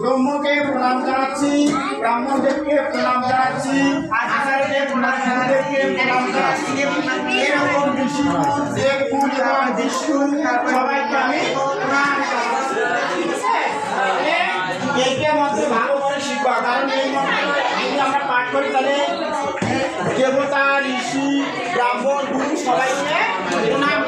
ব্রহ্মকে প্রণাম জানাচ্ছি ব্রাহ্মণদেরকে প্রণাম জানাচ্ছি আচার্যকে প্রণাম জানাচ্ছি এরকম বিষ্ণু সবাইকে আমি প্রণাম ঠিক আছে? মধ্যে ভালো করে শিখবা, কারণ এই মন্ত্র আমরা পাঠ করি, তাহলে দেবতা, ঋষি, ব্রাহ্মণ, গুরু সবাইকে প্রণাম